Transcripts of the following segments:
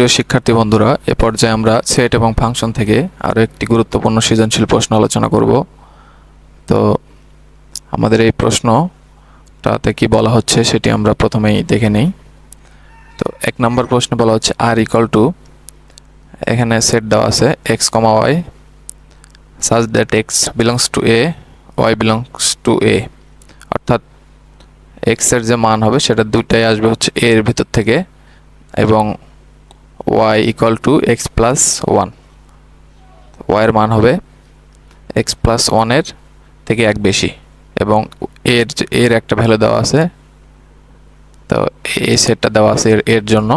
সুপ্রিয় শিক্ষার্থী বন্ধুরা, এ পর্যায়ে আমরা সেট এবং ফাংশন থেকে আরও একটি গুরুত্বপূর্ণ সৃজনশীল প্রশ্ন আলোচনা করব। তো আমাদের এই প্রশ্নটাতে কি বলা হচ্ছে সেটি আমরা প্রথমেই দেখে নেই। তো এক নম্বর প্রশ্নে বলা হচ্ছে আর ইকাল টু এখানে সেট দেওয়া আছে x comma y such that x belongs to A y belongs to A অর্থাৎ এক্সের যে মান হবে সেটা দুইটাই আসবে হচ্ছে এর ভিতর থেকে এবং y equal to x plus one ওয়াইয়ের মান হবে এক্স প্লাস ওয়ানের থেকে এক বেশি এবং এর এর একটা ভ্যালু দেওয়া আছে। তো এই সেটটা দেওয়া আছে এর এর জন্য।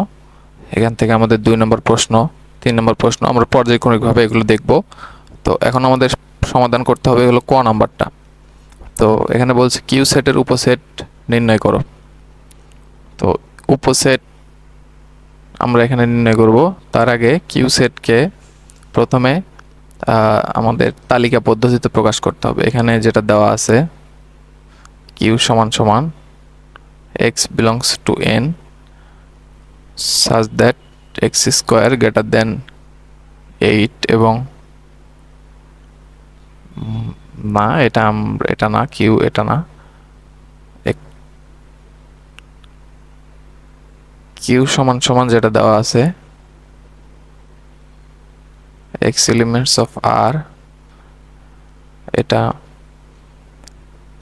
এখান থেকে আমাদের দুই নম্বর প্রশ্ন, তিন নম্বর প্রশ্ন, আমরা পর্যায়ক্রমিকভাবে এগুলো দেখব। তো এখন আমাদের সমাধান করতে হবে হলো ক নাম্বারটা। তো এখানে বলছে কিউ সেটের উপসেট নির্ণয় করো। তো উপসেট আমরা এখানে নির্ণয় করব। তার আগে কিউ সেটকে প্রথমে আমাদের তালিকা পদ্ধতিতে প্রকাশ করতে হবে। এখানে যেটা দেওয়া আছে কিউ সমান সমান x belongs to N such that x square greater than eight এবং না, এটা এটা না কিউ এটা না। কিউ সমান সমান যেটা দেওয়া আছে এক্স এলিমেন্টস অফ আর এটা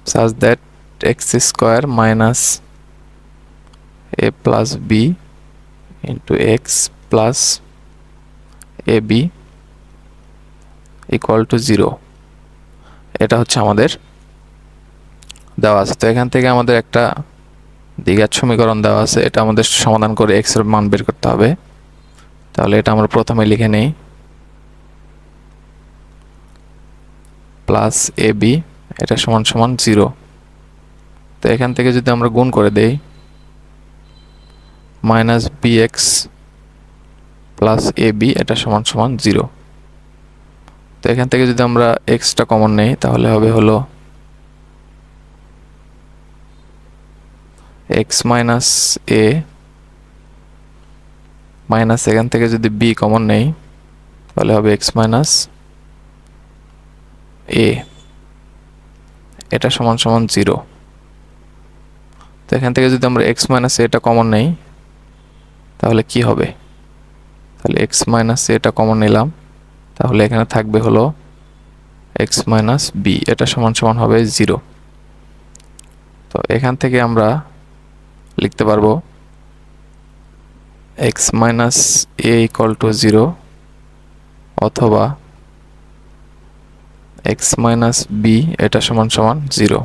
such that x square minus a plus b into x plus a b equal to zero এটা হচ্ছে আমাদের দেওয়া আছে। তো এখান থেকে আমাদের একটা দ্বিঘাত সমীকরণ দেওয়া আছে, এটা আমাদের সমাধান করে এক্সের মান বের করতে হবে। তাহলে এটা আমরা প্রথমে লিখে নেই। প্লাস এ বি এটা সমান সমান জিরো তো এখান থেকে যদি আমরা গুণ করে দেই minus b x plus a b এটা সমান সমান জিরো তো এখান থেকে যদি আমরা এক্সটা কমন নেই, তাহলে হবে হলো এক্স মাইনাস এ মাইনাস এখান থেকে যদি বি কমন নেই, তাহলে হবে এক্স মাইনাস এ এটা সমান সমান জিরো তো এখান থেকে যদি আমরা এক্স মাইনাস এটা কমন নেই, তাহলে কি হবে? তাহলে এক্স মাইনাস এটা কমন নিলাম। তাহলে এখানে থাকবে হলো এক্স মাইনাস বি এটা সমান সমান হবে জিরো তো এখান থেকে আমরা লিখতে পারব? X minus a equal to zero অথবা এক্স মাইনাস বি এটা সমান সমান জিরো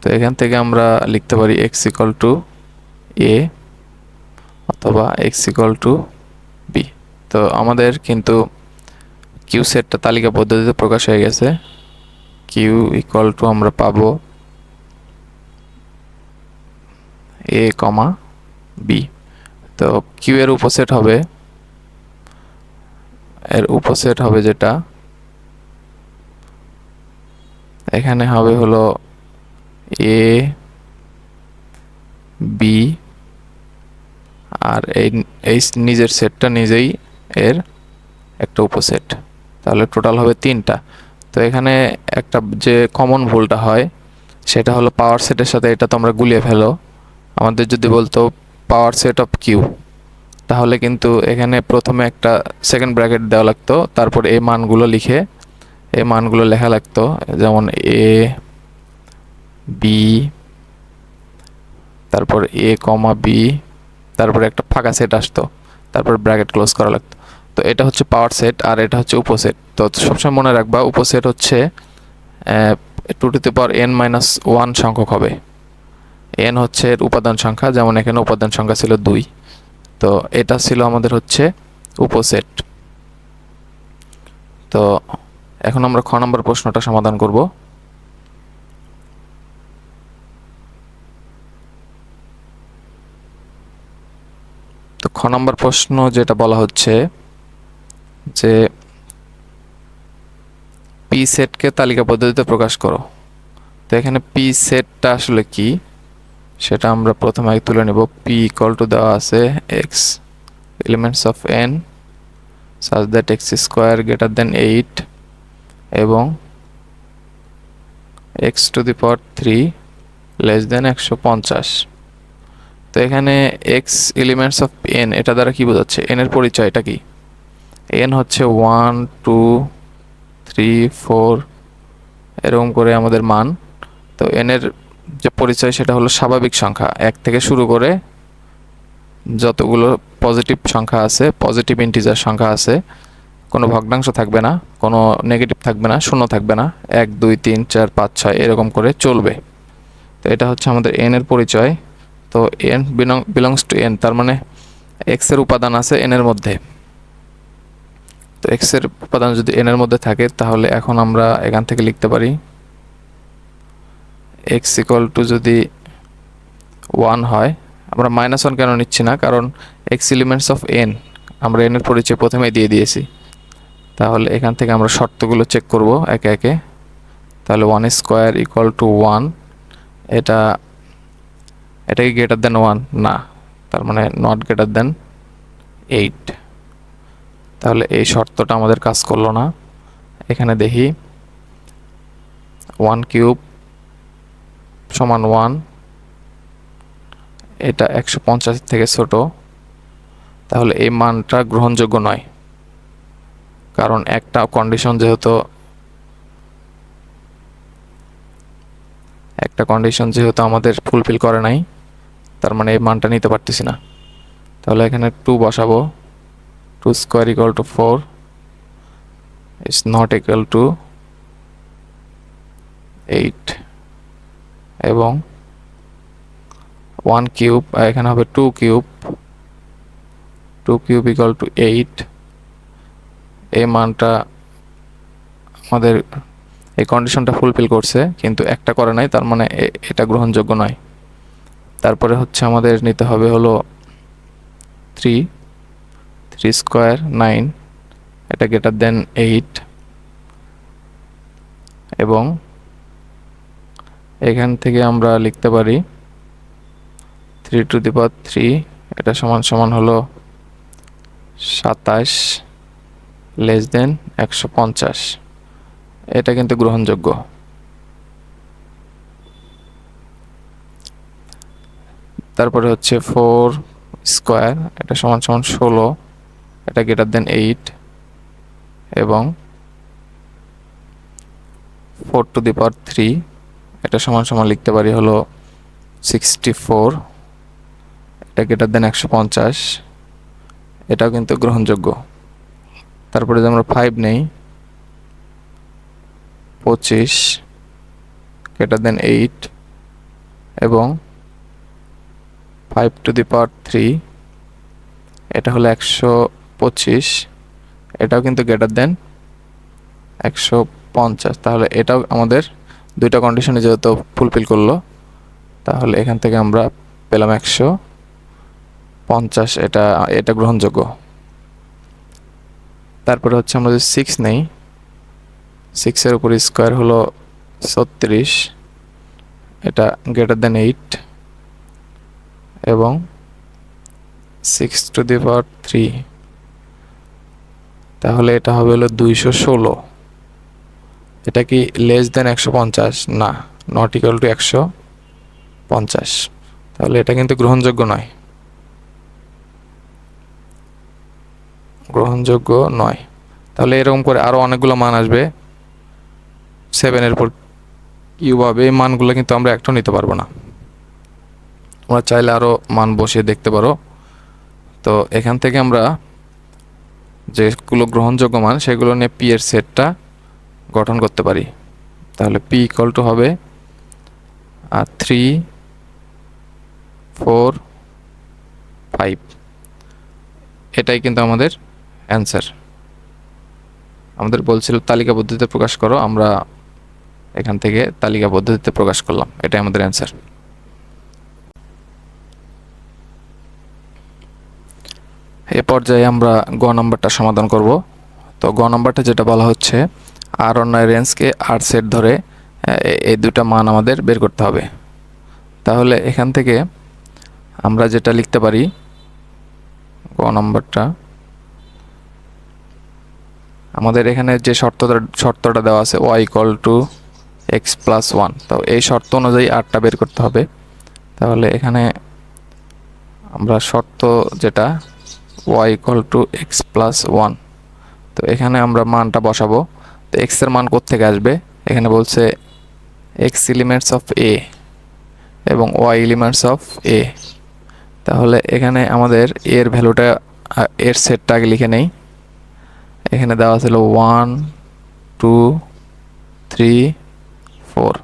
তো এখান থেকে আমরা লিখতে পারি এক্স ইকুয়াল টু এ অথবা এক্স ইকুয়াল টু বি তো আমাদের কিন্তু কিউ সেটটা তালিকা পদ্ধতিতে প্রকাশ হয়ে গেছে। কিউ ইকুয়াল টু আমরা পাবো এ কমা বি তো কিউ এর উপসেট হবে, এর উপসেট হবে যেটা? এখানে হবে হলো এ বি আর এই এই নিজের সেটটা নিজেই এর একটা উপসেট। তাহলে টোটাল হবে তিনটা। তো এখানে একটা যে কমন ভুলটা হয়, সেটা হলো পাওয়ার সেটের সাথে এটা তোমরা গুলিয়ে ফেলো। আমাদের যদি বলতো পাওয়ার সেট অফ কিউ তাহলে কিন্তু এখানে প্রথমে একটা সেকেন্ড ব্র্যাকেট দেওয়া লাগতো, তারপর এই মানগুলো লিখে, এই মানগুলো লেখা লাগতো, যেমন এ বি তারপর এ কমা বি তারপর একটা ফাঁকা সেট আসতো, তারপর ব্র্যাকেট ক্লোজ করা লাগতো। তো এটা হচ্ছে পাওয়ার সেট আর এটা হচ্ছে উপসেট তো সবসময় মনে রাখবা উপসেট হচ্ছে two to the power n minus one সংখ্যক হবে। এন হচ্ছে উপাদান সংখ্যা, যেমন এখানে উপাদান সংখ্যা ছিল দুই। তো এটা ছিল আমাদের হচ্ছে উপসেট। তো এখন আমরা খ নম্বর প্রশ্নটা সমাধান করব। তো খ নম্বর প্রশ্ন যেটা বলা হচ্ছে যে পি সেটকে তালিকা পদ্ধতিতে প্রকাশ করো। তো এখানে পি সেটটা আসলে কি? সেটা আমরা প্রথমে তুলে নেব। পি ইকুয়াল টু দেওয়া আছে x elements of N such that x square greater than eight এবং x to the power three less than একশো পঞ্চাশ। তো এখানে এক্স এলিমেন্টস অফ এন এটা দ্বারা কি বোঝাচ্ছে? এন এর পরিচয়টা কি? এন হচ্ছে ওয়ান টু থ্রি ফোর এরকম করে আমাদের মান। তো এন এর যে পরিচয় সেটা হলো স্বাভাবিক সংখ্যা। এক থেকে শুরু করে যতগুলো পজিটিভ সংখ্যা আছে পজিটিভ ইন্টিজার সংখ্যা আছে, কোনো ভগ্নাংশ থাকবে না, কোনো নেগেটিভ থাকবে না, শূন্য থাকবে না। এক, দুই, তিন, চার, পাঁচ, ছয়, এরকম করে চলবে। তো এটা হচ্ছে আমাদের এন এর পরিচয়। তো N belong belongs to N তার মানে এক্সের উপাদান আছে এন এর মধ্যে। তো এক্সের উপাদান যদি এনের মধ্যে থাকে, তাহলে এখন আমরা এখান থেকে লিখতে পারি এক্স ইকুয়াল টু যদি ওয়ান হয়, আমরা মাইনাস ওয়ান কেন নিচ্ছি না? কারণ এক্স এলিমেন্টস অফ এন আমরা এন এর পরিচয় প্রথমেই দিয়ে দিয়েছি। তাহলে এখান থেকে আমরা শর্তগুলো চেক করব একে একে। তাহলে one square equal to one এটা এটা কি গ্রেটার দেন ওয়ান না, তার মানে নট গ্রেটার দেন এইট তাহলে এই শর্তটা আমাদের কাজ করল না। এখানে দেখি ওয়ান কিউব সমান ওয়ান এটা একশো পঞ্চাশ থেকে ছোট, তাহলে এই মানটা গ্রহণযোগ্য নয়। কারণ একটা কন্ডিশন যেহেতু, একটা কন্ডিশন যেহেতু আমাদের ফুলফিল করে নাই, তার মানে এই মানটা নিতে পারতেছি না। তাহলে এখানে টু বসাবো two square equal to four is not equal to eight এবং ওয়ান কিউব এখানে হবে two cube two cube equal to eight এই মানটা আমাদের এই কন্ডিশনটা ফুলফিল করছে, কিন্তু একটা করে নাই, তার মানে এটা গ্রহণযোগ্য নয়। তারপরে হচ্ছে আমাদের নিতে হবে হলো থ্রি থ্রি স্কোয়ার নাইন এটা গ্রেটার দেন এইট এবং এখান থেকে আমরা লিখতে পারি three to the power three এটা সমান সমান হলো সাতাশ লেস দেন একশো পঞ্চাশ। এটা কিন্তু গ্রহণযোগ্য। তারপরে হচ্ছে ফোর স্কোয়ার এটা সমান সমান ষোলো, এটা গ্রেটার দেন এইট এবং four to the power three এটা সমান সমান লিখতে পারি হলো সিক্সটি ফোর এটা গ্রেটার দেন একশো পঞ্চাশ, এটাও কিন্তু গ্রহণযোগ্য। তারপরে যদি আমরা ফাইভ নেই, পঁচিশ গ্রেটার দেন এইট এবং five to the power three এটা হলো একশো পঁচিশ, এটাও কিন্তু গ্রেটার দেন একশো পঞ্চাশ। তাহলে এটাও আমাদের দুইটা কন্ডিশনে যেহেতু ফুলফিল করল, তাহলে এখান থেকে আমরা পেলাম একশো পঞ্চাশ, এটা এটা গ্রহণযোগ্য। তারপরে হচ্ছে আমরা যদি সিক্স নেই সিক্সের উপর স্কোয়ার হলো ছত্রিশ, এটা গ্রেটার দেন এইট এবং six to the power three তাহলে এটা হবে হলো দুইশো ষোলো। এটা কি লেস দেন একশো পঞ্চাশ? না নট ইকুয়াল টু একশো পঞ্চাশ। তাহলে এটা কিন্তু গ্রহণযোগ্য নয়। গ্রহণযোগ্য নয়। তাহলে এরকম করে আরও অনেকগুলো মান আসবে। সেভেনের পর হবে। এই মানগুলো কিন্তু আমরা একটাও নিতে পারব না। তোমরা চাইলে আরও মান বসিয়ে দেখতে পারো। তো এখান থেকে আমরা যেগুলো গ্রহণযোগ্য মান, সেগুলো নিয়ে পি এর সেটটা গঠন করতে পারি। তাহলে পি ইকুয়াল টু হবে, আর থ্রি ফোর ফাইভ এটাই কিন্তু আমাদের অ্যান্সার আমাদের বলছিল তালিকা পদ্ধতিতে প্রকাশ করো, আমরা এখান থেকে তালিকা পদ্ধতিতে প্রকাশ করলাম। এটাই আমাদের অ্যান্সার এ পর্যায়ে আমরা গ নাম্বারটা সমাধান করব। তো গ নাম্বারটা যেটা বলা হচ্ছে আর অন্যায় রেঞ্জকে আর সেট ধরে এই দুটা মান আমাদের বের করতে হবে। তাহলে এখান থেকে আমরা যেটা লিখতে পারি ক নম্বরটা, আমাদের এখানে যে শর্তটা শর্তটা দেওয়া আছে y equal to x plus one তো এই শর্ত অনুযায়ী আরটা বের করতে হবে। তাহলে এখানে আমরা শর্ত যেটা y equal to x plus one তো এখানে আমরা মানটা বসাবো। তো এক্সের মান থেকে আসবে? এখানে বলছে এক্স এলিমেন্টস অফ এ এবং ওয়াই এলিমেন্টস অফ এ তাহলে এখানে আমাদের এর ভ্যালুটা, এর সেটটা আগে লিখে নেই। এখানে দেওয়া ছিল ওয়ান টু থ্রি ফোর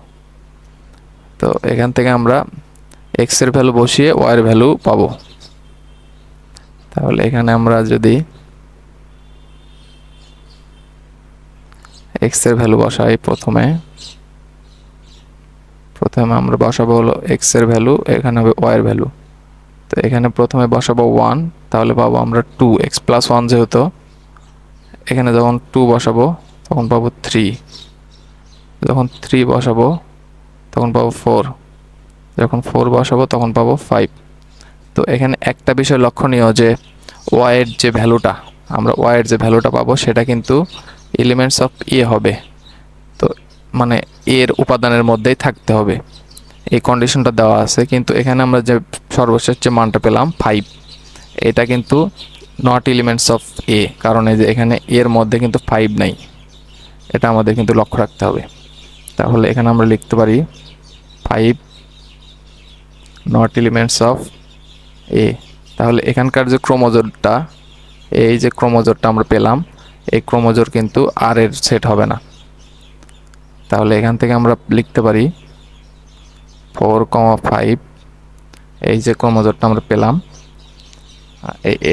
তো এখান থেকে আমরা এক্সের ভ্যালু বসিয়ে ওয়াইয়ের ভ্যালু পাবো। তাহলে এখানে আমরা যদি এক্সের ভ্যালু বসাই প্রথমে। প্রথমে আমরা বসাবো হলো এক্সের ভ্যালু এখানে হবে ওয়াইয়ের ভ্যালু তো এখানে প্রথমে বসাবো ওয়ান তাহলে পাবো আমরা টু এক্স প্লাস ওয়ান যেহেতু। এখানে যখন টু বসাবো, তখন পাবো থ্রি যখন থ্রি বসাবো, তখন পাবো ফোর যখন ফোর বসাবো, তখন পাবো ফাইভ তো এখানে একটা বিষয় লক্ষণীয় যে ওয়াইয়ের যে ভ্যালুটা আমরা ওয়াইয়ের যে ভ্যালুটা পাবো, সেটা কিন্তু এলিমেন্টস অফ এ হবে। তো মানে এর উপাদানের মধ্যেই থাকতে হবে। এই কন্ডিশনটা দেওয়া আছে, কিন্তু এখানে আমরা যে সর্বশেষ যে মানটা পেলাম ফাইভ এটা কিন্তু নট এলিমেন্টস অফ এ কারণ এই যে এখানে এর মধ্যে কিন্তু ফাইভ নাই। এটা আমাদের কিন্তু লক্ষ্য রাখতে হবে। তাহলে এখানে আমরা লিখতে পারি five not elements of A তাহলে এখানকার যে ক্রোমোজোরটা এই যে ক্রোমোজোরটা আমরা পেলাম এই ক্রোমোজোর কিন্তু আর এর সেট হবে না। তাহলে এখান থেকে আমরা লিখতে পারি ফোর কমা ফাইভ এই যে ক্রোমোজোরটা আমরা পেলাম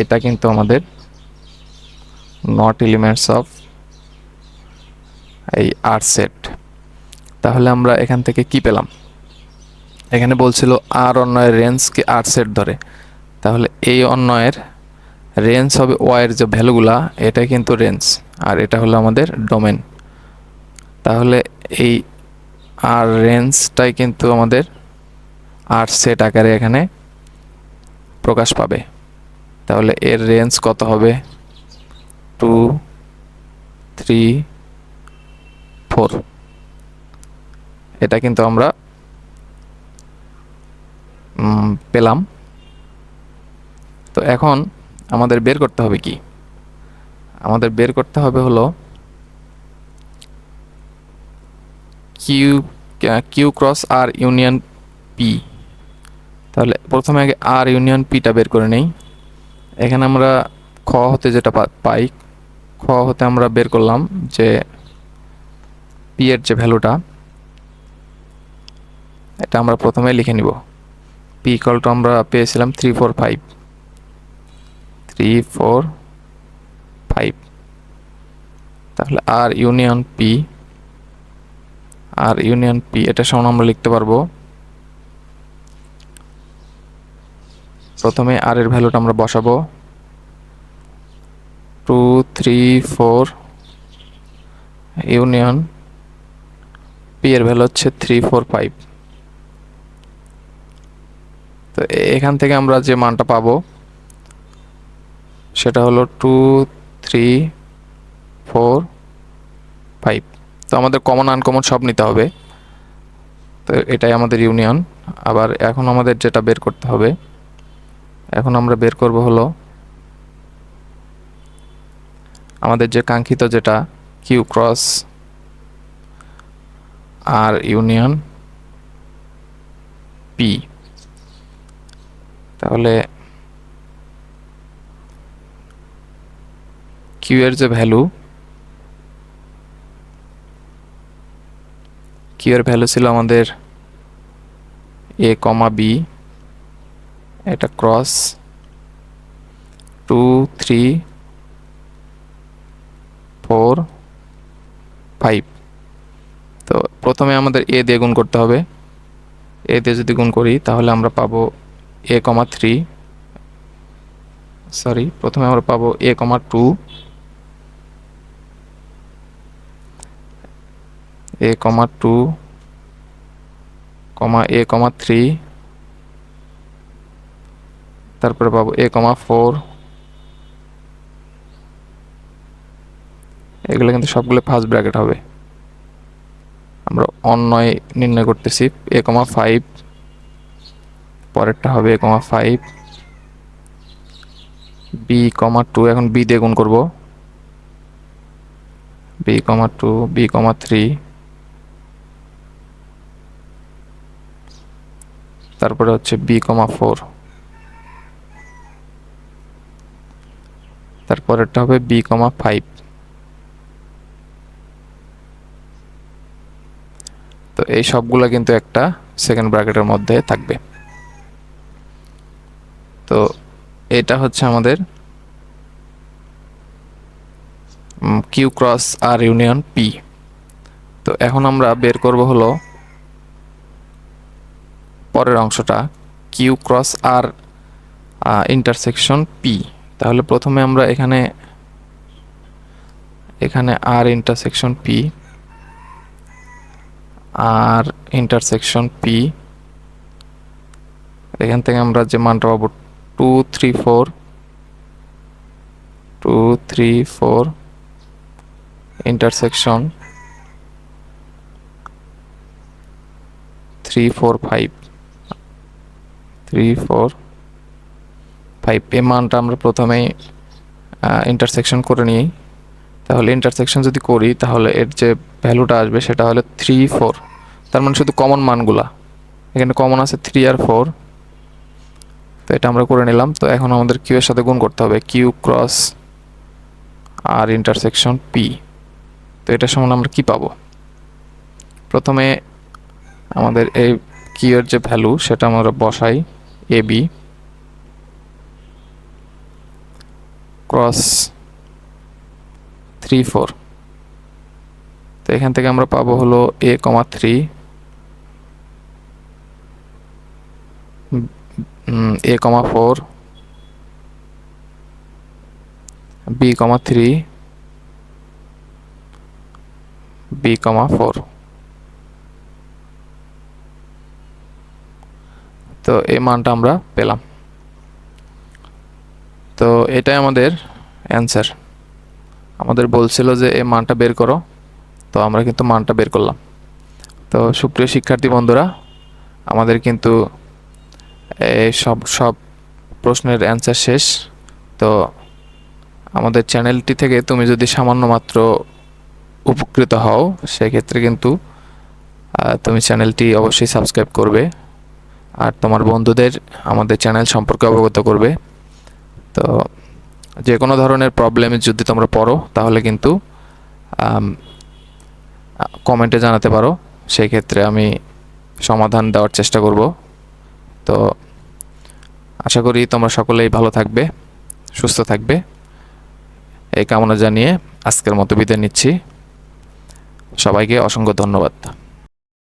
এটা কিন্তু আমাদের নট এলিমেন্টস অফ এই আর সেট তাহলে আমরা এখান থেকে কি পেলাম? এখানে বলছিল আর অন্যয়ের রেঞ্জকে আর সেট ধরে। তাহলে এই অন্যয়ের রেঞ্জ হবে ওয়াইয়ের যে ভ্যালুগুলা, এটা কিন্তু রেঞ্জ, আর এটা হলো আমাদের ডোমেন। তাহলে এই আর রেঞ্জটাই কিন্তু আমাদের আর সেট আকারে এখানে প্রকাশ পাবে। তাহলে এর রেঞ্জ কত হবে? Two, three, four. এটা কিন্তু আমরা পেলাম। তো এখন আমাদের বের করতে হবে কি? আমাদের বের করতে হবে হলো Q Q cross R union P তাহলে প্রথমে আগে আর ইউনিয়ন পিটা বের করে নেই। এখানে আমরা খ হতে যেটা পাই, খ হতে আমরা বের করলাম যে পি এর যে ভ্যালুটা, এটা আমরা প্রথমে লিখে নিব। পি কলটা আমরা পেয়েছিলাম three four five three four five তাহলে R union P R union P এটা সমান আমরা লিখতে পারব। প্রথমে আর এর ভ্যালুটা আমরা বসাবো। Two three four union P এর ভ্যালু হচ্ছে থ্রি ফোর ফাইভ তো এখান থেকে আমরা যে মানটা পাবো সেটা হলো টু থ্রি ফোর ফাইভ তো আমাদের কমন আনকমন সব নিতে হবে। তো এটাই আমাদের ইউনিয়ন আবার এখন আমাদের যেটা বের করতে হবে, এখন আমরা বের করব হলো আমাদের যে কাঙ্ক্ষিত যেটা Q cross R union P তাহলে কিউ এর যে ভ্যালু কিউ এর ভ্যালু ছিল আমাদের এ কমা বি এটা cross two three four five তো প্রথমে আমাদের এ দিয়ে গুণ করতে হবে। এ দিয়ে যদি গুণ করি, তাহলে আমরা পাবো এ কমা থ্রি সরি প্রথমে আমরা পাবো a comma two a comma two comma a comma three তারপরে পাবো এ কমা ফোর এগুলো কিন্তু সবগুলো ফার্স্ট ব্র্যাকেট হবে। আমরা অন্যয় নির্ণয় করতেছি। এ কমা ফাইভ পরেরটা হবে a comma five b comma two এখন বি দিয়ে গুণ করব। B comma two b comma three তারপরে হচ্ছে বি কমা ফোর তারপরেরটা হবে বি কমা ফাইভ তো এই সবগুলো কিন্তু একটা সেকেন্ড ব্র্যাকেটের মধ্যে থাকবে। তো এটা হচ্ছে আমাদের Q cross R union P তো এখন আমরা বের করব হলো পরের অংশটা Q cross R intersection P তাহলে প্রথমে আমরা এখানে এখানে R intersection P R intersection P এখান থেকে আমরা যে মানটা পাবো two three four two three four intersection three four five three four five এই মানটা আমরা প্রথমেই ইন্টারসেকশন করে নিই। তাহলে ইন্টারসেকশন যদি করি, তাহলে এর যে ভ্যালুটা আসবে সেটা হলো থ্রি ফোর তার মানে শুধু কমন মানগুলা। এখানে কমন আছে থ্রি আর ফোর তো এটা আমরা করে নিলাম। তো এখন আমাদের কিউ এর সাথে গুণ করতে হবে। Q cross R intersection P তো এটা সমান আমরা কি পাবো? প্রথমে আমাদের এই কিউ এর যে ভ্যালু সেটা আমরা বসাই। A b cross three four তো এখান থেকে আমরা পাবো হলো a comma three a comma four b comma three b comma four তো এই মানটা আমরা পেলাম। তো এটাই আমাদের অ্যান্সার আমাদের বলছিল যে এই মানটা বের করো। তো আমরা কিন্তু মানটা বের করলাম। তো সুপ্রিয় শিক্ষার্থী বন্ধুরা, আমাদের কিন্তু সব সব প্রশ্নের অ্যান্সার শেষ। তো আমাদের চ্যানেলটি থেকে তুমি যদি সামান্য মাত্র উপকৃত হও, সেক্ষেত্রে কিন্তু তুমি চ্যানেলটি অবশ্যই সাবস্ক্রাইব করবে। আর তোমার বন্ধুদের আমাদের চ্যানেল সম্পর্কে অবগত করবে। তো যে কোনো ধরনের প্রবলেম যদি তোমরা পড়ো, তাহলে কিন্তু কমেন্টে জানাতে পারো। সেই ক্ষেত্রে আমি সমাধান দেওয়ার চেষ্টা করব। তো আশা করি তোমরা সকলেই ভালো থাকবে, সুস্থ থাকবে। এই কামনা জানিয়ে আজকের মতো বিদায় নিচ্ছি। সবাইকে অসংখ্য ধন্যবাদ।